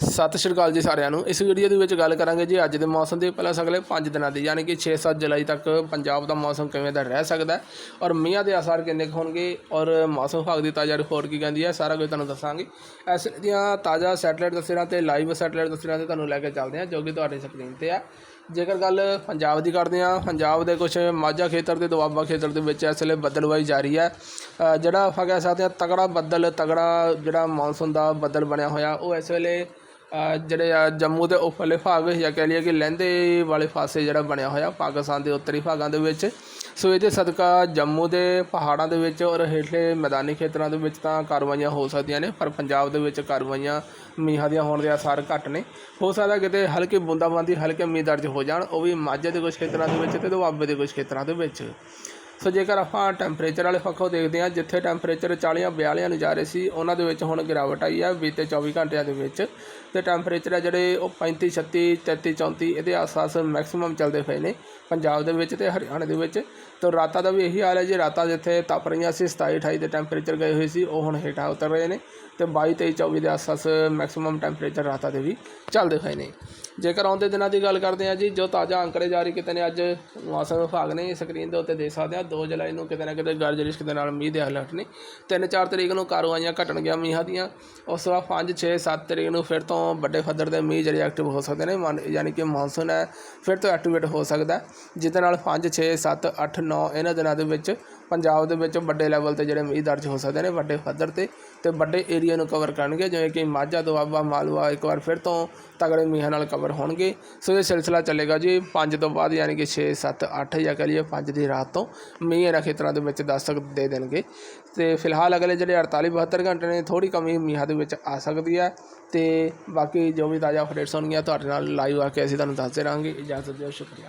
ਸਤਿ ਸ਼੍ਰੀ ਅਕਾਲ ਜੀ ਸਾਰਿਆਂ ਨੂੰ। ਇਸ ਵੀਡੀਓ ਦੇ ਵਿੱਚ ਗੱਲ ਕਰਾਂਗੇ ਜੀ ਅੱਜ ਦੇ ਮੌਸਮ ਦੀ ਪਹਿਲਾਂ ਅਗਲੇ 5 ਦਿਨਾਂ ਦੀ, ਯਾਨੀ ਕਿ 6-7 ਜੁਲਾਈ ਤੱਕ ਪੰਜਾਬ ਦਾ ਮੌਸਮ ਕਿਵੇਂ ਦਾ ਰਹਿ ਸਕਦਾ ਔਰ ਮੀਂਹਾਂ ਦੇ ਅਸਰ ਕਿੰਨੇ ਕੁ ਹੋਣਗੇ ਔਰ ਮੌਸਮ ਵਿਭਾਗ ਦੀ ਤਾਜ਼ਾ ਰਿਪੋਰਟ ਕੀ ਕਹਿੰਦੀ ਹੈ, ਸਾਰਾ ਕੁਝ ਤੁਹਾਨੂੰ ਦੱਸਾਂਗੇ। ਇਸ ਦੀਆਂ ਤਾਜ਼ਾ ਸੈਟੇਲਾਈਟ ਤਸਵੀਰਾਂ ਤੇ ਲਾਈਵ ਸੈਟਲਾਈਟ ਤਸਵੀਰਾਂ ਤੇ ਤੁਹਾਨੂੰ ਲੈ ਕੇ ਚੱਲਦੇ ਹਾਂ, ਜੋ ਕਿ ਤੁਹਾਡੀ ਸਕਰੀਨ ਤੇ ਹੈ ਜੇਕਰ ਗੱਲ ਪੰਜਾਬ ਦੀ ਕਰਦੇ ਹਾਂ, ਪੰਜਾਬ ਦੇ ਕੁਝ ਮਾਝਾ ਖੇਤਰ ਤੇ ਦੁਆਬਾ ਖੇਤਰ ਦੇ ਵਿੱਚ ਇਸ ਵੇਲੇ ਬੱਦਲਵਾਈ ਜਾਰੀ ਹੈ। ਜਿਹੜਾ ਆਪਾਂ ਕਹਿ ਸਕਦੇ ਹਾਂ ਤਗੜਾ ਬੱਦਲ, ਤਗੜਾ ਜਿਹੜਾ ਮੌਨਸੂਨ ਦਾ ਬੱਦਲ ਬਣਿਆ ਹੋਇਆ, ਉਹ ਇਸ ਵੇਲੇ ਜਿਹੜੇ ਆ ਜੰਮੂ ਦੇ ਉਪਰਲੇ ਭਾਗ ਜਾਂ ਕਹਿ ਲਈਏ ਕਿ ਲਹਿੰਦੇ ਵਾਲੇ ਪਾਸੇ ਜਿਹੜਾ ਬਣਿਆ ਹੋਇਆ, ਪਾਕਿਸਤਾਨ ਦੇ ਉੱਤਰੀ ਭਾਗਾਂ ਦੇ ਵਿੱਚ। ਸੋ ਇਹਦੇ ਸਦਕਾ ਜੰਮੂ ਦੇ ਪਹਾੜਾਂ ਦੇ ਵਿੱਚ ਔਰ ਹੇਠਲੇ ਮੈਦਾਨੀ ਖੇਤਰਾਂ ਦੇ ਵਿੱਚ ਤਾਂ ਕਾਰਵਾਈਆਂ ਹੋ ਸਕਦੀਆਂ ਨੇ, ਪਰ ਪੰਜਾਬ ਦੇ ਵਿੱਚ ਕਾਰਵਾਈਆਂ ਮੀਂਹਾਂ ਦੀਆਂ ਹੋਣ ਦੇ ਆਸਾਰ ਘੱਟ ਨੇ। ਹੋ ਸਕਦਾ ਕਿਤੇ ਹਲਕੀ ਬੂੰਦਾਬਾਂਦੀ, ਹਲਕੇ ਮੀਂਹ ਦਰਜ ਹੋ ਜਾਣ, ਉਹ ਵੀ ਮਾਝੇ ਦੇ ਕੁਝ ਖੇਤਰਾਂ ਦੇ ਵਿੱਚ ਤੇ ਦੁਆਬੇ ਦੇ ਕੁਝ ਖੇਤਰਾਂ ਦੇ ਵਿੱਚ। ਸੋ ਜੇਕਰ ਆਪਾਂ ਟੈਂਪਰੇਚਰ ਵਾਲੇ ਪੱਖੋਂ ਦੇਖਦੇ ਹਾਂ, ਜਿੱਥੇ ਟੈਂਪਰੇਚਰ 40 42 ਨੂੰ ਜਾ ਰਹੇ ਸੀ, ਉਹਨਾਂ ਦੇ ਵਿੱਚ ਹੁਣ ਗਿਰਾਵਟ ਆਈ ਹੈ ਬੀਤੇ 24 ਘੰਟਿਆਂ ਦੇ ਵਿੱਚ। ਤੇ ਟੈਂਪਰੇਚਰ ਹੈ ਜਿਹੜੇ ਉਹ 35 36 33 34 ਇਹਦੇ ਆਸ-ਪਾਸ ਮੈਕਸਿਮਮ ਚੱਲਦੇ ਪਏ ਨੇ ਪੰਜਾਬ ਦੇ ਵਿੱਚ ਤੇ ਹਰਿਆਣਾ ਦੇ ਵਿੱਚ। ਤੇ ਰਾਤਾਂ ਦਾ ਵੀ ਇਹੀ ਹਾਲ ਹੈ ਜੀ, ਰਾਤਾਂ ਜਿੱਥੇ ਤਪ ਰਹੀਆਂ ਸੀ 27 28 ਦੇ ਟੈਂਪਰੇਚਰ ਗਏ ਹੋਏ ਸੀ, ਉਹ ਹੁਣ ਹੇਠਾਂ ਉਤਰ ਰਹੇ ਨੇ ਤੇ 22 23 24 ਦੇ ਆਸ-ਪਾਸ ਮੈਕਸਿਮਮ ਟੈਂਪਰੇਚਰ ਰਾਤਾਂ ਦੇ ਵੀ ਚੱਲਦੇ ਪਏ ਨੇ। ਜੇਕਰ ਆਉਂਦੇ ਦਿਨਾਂ ਦੀ ਗੱਲ ਕਰਦੇ ਹਾਂ ਜੀ, ਜੋ ਤਾਜ਼ਾ ਅੰਕੜੇ ਜਾਰੀ ਕੀਤੇ ਨੇ ਅੱਜ, ਮੌਸਮ ਵਿਭਾਗ ਨੇ ਸਕਰੀਨ ਦੇ ਉੱਤੇ ਦੇਖ ਸਕਦੇ ਹਾਂ। 2 ਜੁਲਾਈ ਨੂੰ ਕਿਤੇ ਨਾ ਕਿਤੇ ਗਰਜ ਰਿਸ਼ਕ ਦੇ ਨਾਲ ਮੀਂਹ ਦੇ ਅਲਰਟ ਨੇ। 3-4 ਤਰੀਕ ਨੂੰ ਕਾਰਵਾਈਆਂ ਘਟਣਗੀਆਂ ਮੀਂਹਾਂ ਦੀਆਂ। ਉਸ ਤੋਂ ਬਾਅਦ 5 6 7 ਤਰੀਕ ਨੂੰ ਫਿਰ ਤੋਂ ਵੱਡੇ ਪੱਧਰ ਦੇ ਮੀਂਹ ਜਿਹੜੇ ਐਕਟਿਵ ਹੋ ਸਕਦੇ ਨੇ, ਮਨ- ਯਾਨੀ ਕਿ ਮੌਨਸੂਨ ਹੈ, ਫਿਰ ਤੋਂ ਐਕਟੀਵੇਟ ਹੋ ਸਕਦਾ ਜਿਹਦੇ ਨਾਲ 5 6 7 8 9 ਇਹਨਾਂ ਦਿਨਾਂ ਦੇ ਵਿੱਚ ਪੰਜਾਬ ਦੇ ਵਿੱਚ ਵੱਡੇ ਲੈਵਲ ਤੇ ਜਿਹੜੇ ਮੀਂਹ ਦਰਜ ਹੋ ਸਕਦੇ ਨੇ ਵੱਡੇ ਪੱਧਰ ਤੇ ਤੇ ਵੱਡੇ ਏਰੀਆ ਨੂੰ ਕਵਰ ਕਰਨਗੇ। ਜਿਵੇਂ ਕਿ ਮਾਝਾ, ਦੁਆਬਾ, ਮਾਲਵਾ ਇੱਕ ਵਾਰ ਫਿਰ ਤੋਂ ਤਗੜੇ ਮੀਂਹਾਂ ਨਾਲ ਕਵਰ ਹੋਣਗੇ। ਸੋ ਇਹ ਸਿਲਸਿਲਾ ਚੱਲੇਗਾ ਜੀ 5 ਤੋਂ ਬਾਅਦ ਯਾਨੀ ਕਿ 6 7 8 ਜਾਂ ਕਹ ਲਈਏ 5 ਦੀ ਰਾਤ ਤੋਂ। ਮੀਂਹ ਇਹਨਾਂ ਖੇਤਰਾਂ ਦੇ ਵਿੱਚ ਦੱਸ ਸਕ, ਦੇ ਦੇਣਗੇ। ਅਤੇ ਫਿਲਹਾਲ ਅਗਲੇ ਜਿਹੜੇ 48 72 ਘੰਟੇ ਨੇ, ਥੋੜ੍ਹੀ ਕਮੀ ਮੀਂਹਾਂ ਦੇ ਵਿੱਚ ਆ ਸਕਦੀ ਹੈ। ਅਤੇ ਬਾਕੀ ਜੋ ਵੀ ਤਾਜ਼ਾ ਅਪਡੇਟਸ ਹੋਣਗੀਆਂ, ਤੁਹਾਡੇ ਨਾਲ ਲਾਈਵ ਆ ਕੇ ਅਸੀਂ ਤੁਹਾਨੂੰ ਦੱਸਦੇ ਰਹਾਂਗੇ। ਇਜਾਜ਼ਤ ਦਿਓ, ਸ਼ੁਕਰੀਆ।